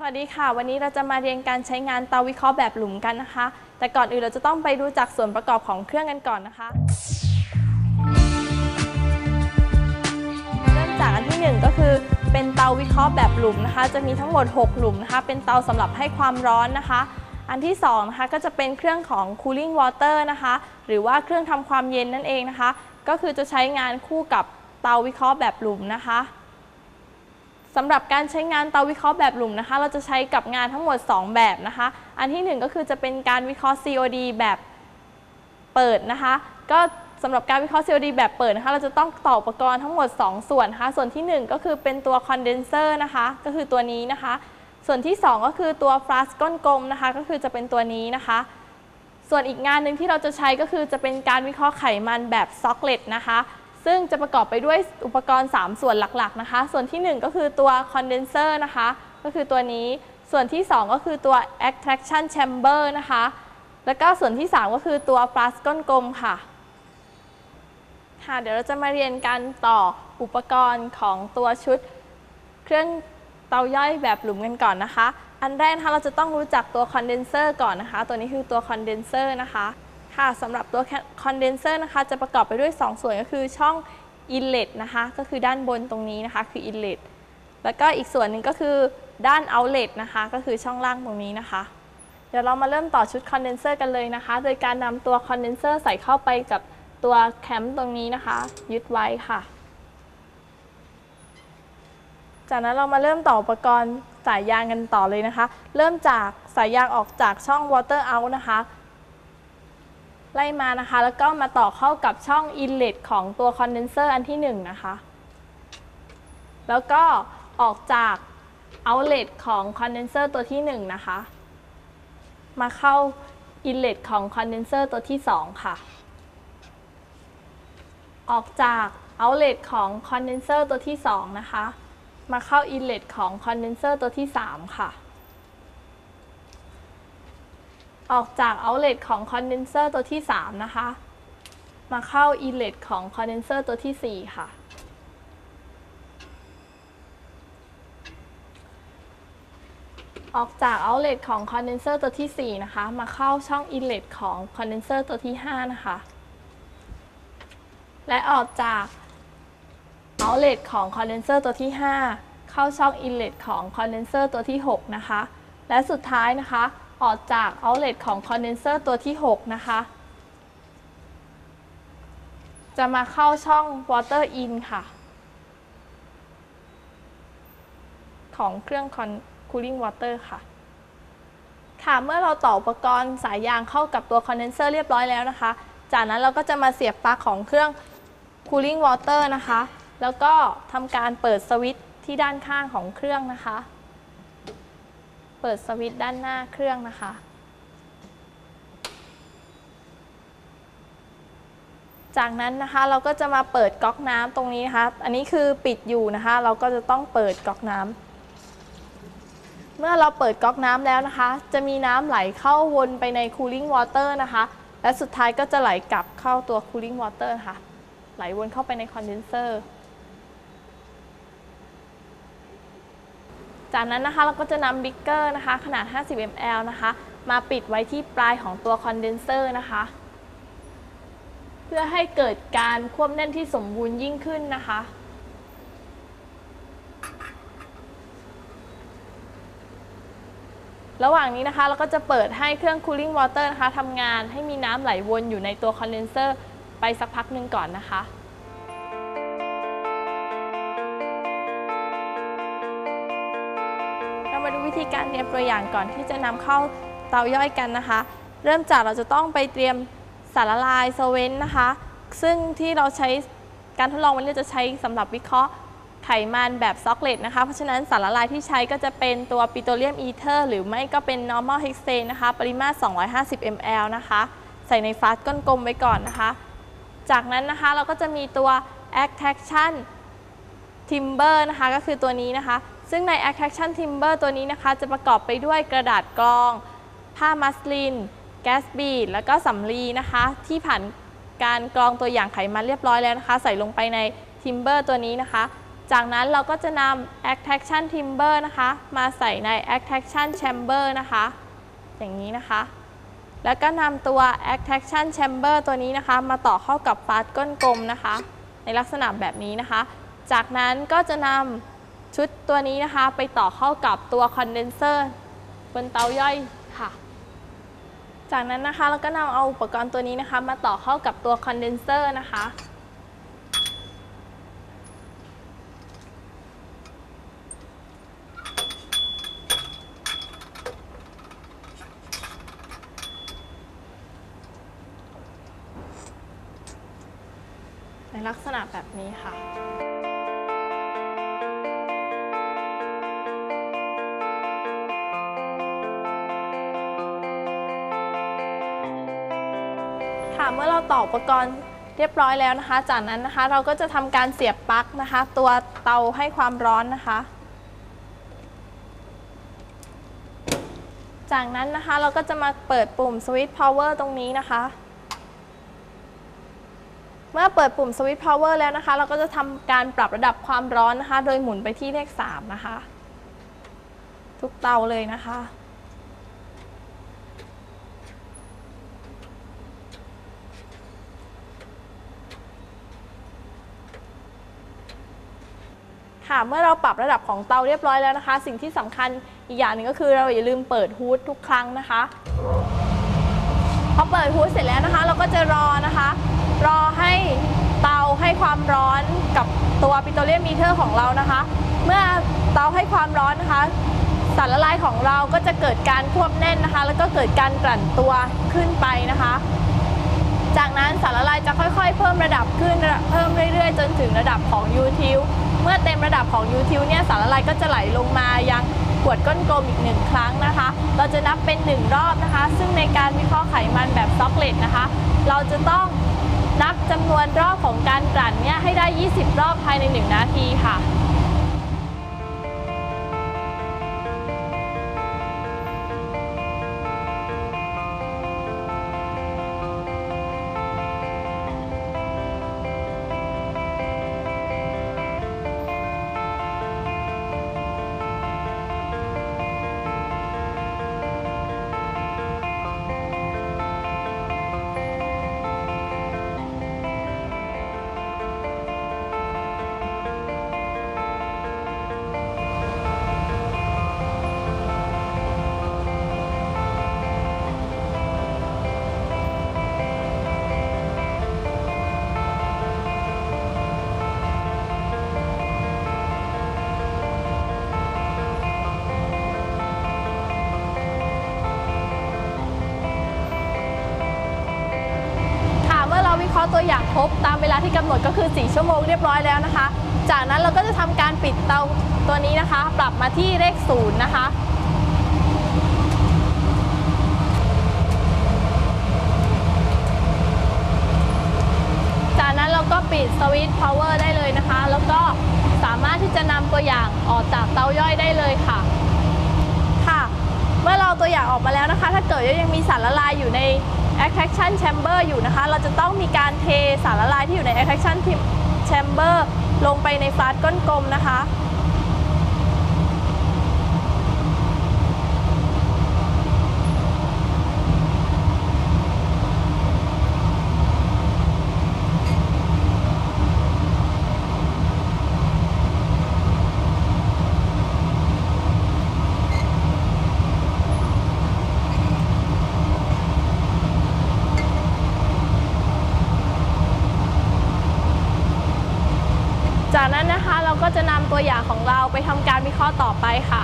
สวัสดีค่ะ วันนี้เราจะมาเรียนการใช้งานเตาวิเคราะห์แบบหลุมกันนะคะ แต่ก่อนอื่นเราจะต้องไปรู้จักส่วนประกอบของเครื่องกันก่อนนะคะ เริ่มจากอันที่หนึ่งก็คือ เป็นเตาวิเคราะห์แบบหลุมนะคะ จะมีทั้งหมด 6 หลุมนะคะ เป็นเตาสำหรับให้ความร้อนนะคะ อันที่สองนะคะก็จะเป็นเครื่องของ cooling water นะคะ หรือว่าเครื่องทำความเย็นนั่นเองนะคะ ก็คือจะใช้งานคู่กับเตาวิเคราะห์แบบหลุมนะคะ สำหรับการใช้งานเตาวิเคราะห์แบบหลุมนะคะ เราจะใช้กับงานทั้งหมด 2 แบบนะคะ อันที่ 1 ก็คือจะเป็นการวิเคราะห์ COD แบบเปิดนะคะ ก็สำหรับการวิเคราะห์ COD แบบเปิดนะคะ เราจะต้องต่ออุปกรณ์ทั้งหมด 2 ส่วนนะคะ ส่วนที่ 1 ก็คือเป็นตัวคอนเดนเซอร์นะคะ ก็คือตัวนี้นะคะ ส่วนที่ 2 ก็คือตัวฟลาสก้นกลมนะคะ ก็คือจะเป็นตัวนี้นะคะ ส่วนอีกงานหนึ่งที่เราจะใช้ก็คือจะเป็นการวิเคราะห์ไขมันแบบซ็อกเลตนะคะ ซึ่งจะประกอบไปด้วยอุปกรณ์ 3 ส่วนหลักๆนะคะ ส่วนที่ 1 ก็คือตัวคอนเดนเซอร์นะคะ ก็คือตัวนี้ ส่วนที่ 2 ก็คือตัว attraction chamber นะคะ แล้วก็ส่วนที่ 3 ก็คือตัวฟลาสก้นกลมค่ะ ค่ะ เดี๋ยวเราจะมาเรียนกันต่ออุปกรณ์ของตัวชุดเครื่องเตาย่อยแบบหลุมกันก่อนนะคะ อันแรกนะคะเราจะต้องรู้จักตัวคอนเดนเซอร์ก่อนนะคะ ตัวนี้คือตัวคอนเดนเซอร์นะคะ ค่ะสำหรับตัวคอนเดนเซอร์นะคะจะประกอบไปด้วย 2 ส่วนก็คือช่อง inlet นะคะก็คือด้านบนตรงนี้นะคะคือ inlet แล้วก็อีกส่วนหนึ่งก็คือด้าน outlet นะคะก็คือช่องล่างตรงนี้นะคะ เดี๋ยวเรามาเริ่มต่อชุดคอนเดนเซอร์กันเลยนะคะ โดยการนำตัวคอนเดนเซอร์ใส่เข้าไปกับตัวแคมตรงนี้นะคะ ยึดไว้ค่ะ จากนั้นเรามาเริ่มต่ออุปกรณ์สายยางกันต่อเลยนะคะ เริ่มจากสายยางออกจากช่อง water out นะคะ ไล่มานะคะ แล้วก็มาต่อเข้ากับช่อง inlet ของตัวคอนเดนเซอร์อันที่1นะคะ แล้วก็ออกจาก outlet ของคอนเดนเซอร์ตัวที่1นะคะ มาเข้า inlet ของคอนเดนเซอร์ตัวที่ 2 ค่ะ ออกจาก outlet ของคอนเดนเซอร์ตัวที่ 2 นะคะ มาเข้า inlet ของคอนเดนเซอร์ตัวที่ 3 ค่ะ ออกจาก outlet ของคอนเดนเซอร์ตัวที่ 3 นะคะ มาเข้า inlet ของคอนเดนเซอร์ตัวที่ 4 ค่ะ ออกจาก outlet ของคอนเดนเซอร์ตัวที่ 4 นะคะ มาเข้าช่อง inlet ของคอนเดนเซอร์ตัวที่ 5 นะคะ และออกจาก outlet ของคอนเดนเซอร์ตัวที่ 5 เข้าช่อง inlet ของคอนเดนเซอร์ตัวที่ 6 นะคะ และสุดท้ายนะคะ ออกจาก outlet ของคอนเดนเซอร์ตัวที่ 6 นะคะ จะมาเข้าช่อง water in ค่ะ ของเครื่อง cooling water ค่ะค่ะเมื่อเราต่ออุปกรณ์สายยางเข้ากับตัวคอนเดนเซอร์เรียบร้อยแล้วนะคะ จากนั้นเราก็จะมาเสียบปลั๊กของเครื่อง cooling water นะคะ แล้วก็ทำการเปิดสวิตช์ที่ด้านข้างของเครื่องนะคะ เปิดสวิตช์ด้านหน้าเครื่องนะคะ จากนั้นนะคะเราก็จะมาเปิดก๊อกน้ำตรงนี้นะคะ อันนี้คือปิดอยู่นะคะ เราก็จะต้องเปิดก๊อกน้ำเมื่อเราเปิดก๊อกน้ำแล้วนะคะ จะมีน้ำไหลเข้าวนไปใน cooling water นะคะ และสุดท้ายก็จะไหลกลับเข้าตัว cooling water ค่ะ ไหลวนเข้าไปในคอนเดนเซอร์ จากนั้นนะคะเราก็จะนำบิ๊กเกอร์นะคะ ขนาด 50 ml นะคะ มาปิดไว้ที่ปลายของตัวคอนเดนเซอร์นะคะ เพื่อให้เกิดการควบแน่นที่สมบูรณ์ยิ่งขึ้นนะคะระหว่างนี้นะคะเราก็จะเปิดให้เครื่อง cooling water นะคะทำงานให้มีน้ำไหลวนอยู่ในตัวคอนเดนเซอร์ไปสักพักหนึ่งก่อนนะคะ วิธีการเตรียมตัวอย่างก่อนที่จะนำเข้าเตาย่อยกันนะคะ เริ่มจากเราจะต้องไปเตรียมสารละลายโซเวนนะคะ ซึ่งที่เราใช้การทดลองวันนี้จะใช้สำหรับวิเคราะห์ไขมันแบบซ็อกเลตนะคะ เพราะฉะนั้นสารละลายที่ใช้ก็จะเป็นตัวปิโตรเลียมอีเทอร์หรือไม่ก็เป็น normal hexane นะคะ ปริมาตร 250 ml นะคะ ใส่ในฟาสก้นกลมไว้ก่อนนะคะ จากนั้นนะคะเราก็จะมีตัว attraction timber นะคะ ก็คือตัวนี้นะคะ ซึ่งใน attraction timber ตัวนี้นะคะ จะประกอบไปด้วยกระดาษกรอง ผ้ามัสลิน แก๊สบีด แล้วก็สำลีนะคะ ที่ผ่านการกรองตัวอย่างไขมันเรียบร้อยแล้วนะคะ ใส่ลงไปใน timber ตัวนี้นะคะ จากนั้นเราก็จะนำ attraction timber นะคะ มาใส่ใน attraction chamber นะคะ อย่างนี้นะคะ แล้วก็นำตัว attraction chamber ตัวนี้นะคะ มาต่อเข้ากับฟาสก้นกลมนะคะ ในลักษณะแบบนี้นะคะ จากนั้นก็จะนำ ชุดตัวนี้นะคะไปต่อเข้ากับตัวคอนเดนเซอร์บนเตาย่อยค่ะ จากนั้นนะคะเราก็นำเอาอุปกรณ์ตัวนี้นะคะ มาต่อเข้ากับตัวคอนเดนเซอร์นะคะในลักษณะแบบนี้ค่ะ เมื่อเราต่ออุปกรณ์เรียบร้อยแล้วนะคะ จากนั้นนะคะเราก็จะทำการเสียบปลั๊กนะคะ ตัวเตาให้ความร้อนนะคะ จากนั้นนะคะเราก็จะมาเปิดปุ่มสวิตช์พาวเวอร์ตรงนี้นะคะ เมื่อเปิดปุ่มสวิตช์พาวเวอร์แล้วนะคะ เราก็จะทำการปรับระดับความร้อนนะคะ โดยหมุนไปที่เลข 3 นะคะ ทุกเตาเลยนะคะ ค่ะเมื่อเราปรับระดับของเตาเรียบร้อยแล้วนะคะ สิ่งที่สำคัญอีกอย่างหนึ่งก็คือเราอย่าลืมเปิดฮูดทุกครั้งนะคะพอเปิดฮูดเสร็จแล้วนะคะ เราก็จะรอนะคะ รอให้เตาให้ความร้อนกับตัวปิโตรเลียมมีเตอร์ของเรานะคะ เมื่อเตาให้ความร้อนนะคะสารละลายของเราก็จะเกิดการควบแน่นนะคะ แล้วก็เกิดการกลั่นตัวขึ้นไปนะคะ จากนั้นสารละลายจะค่อยๆ เพิ่มระดับขึ้นเพิ่มเรื่อยๆ จนถึงระดับของยูทิลเมื่อเต็มระดับของยูทิลเนี่ยสารละลายก็จะไหลลงมายังขวดก้นกลมอีกหนึ่งครั้งนะคะ เราจะนับเป็น 1 รอบนะคะ ซึ่งในการวิเคราะห์ไขมันแบบซ็อกเลตนะคะ เราจะต้องนับจำนวนรอบของการกลั่นเนี่ยให้ได้ 20 รอบภายใน 1 นาทีค่ะ เมื่อเราวิเคราะห์ตัวอย่างครบตามเวลาที่กำหนดก็คือ 4 ชั่วโมงเรียบร้อยแล้วนะคะ จากนั้นเราก็จะทำการปิดเตาตัวนี้นะคะ ปรับมาที่เลขศูนย์นะคะจากนั้นเราก็ปิดสวิตช์พาวเวอร์ได้เลยนะคะ แล้วก็สามารถที่จะนำตัวอย่างออกจากเตาย่อยได้เลยค่ะค่ะ เมื่อเราตัวอย่างออกมาแล้วนะคะ ถ้าเกิดยังมีสารละลายอยู่ใน attraction chamber อยู่นะคะ เราจะต้องมีการเทสารละลายที่อยู่ใน attraction chamber ลงไปในฟลาสก้นกลมนะคะ จากนั้นนะคะเราก็จะนำ ตัวอย่างของเราไปทำการวิเคราะห์ต่อไปค่ะ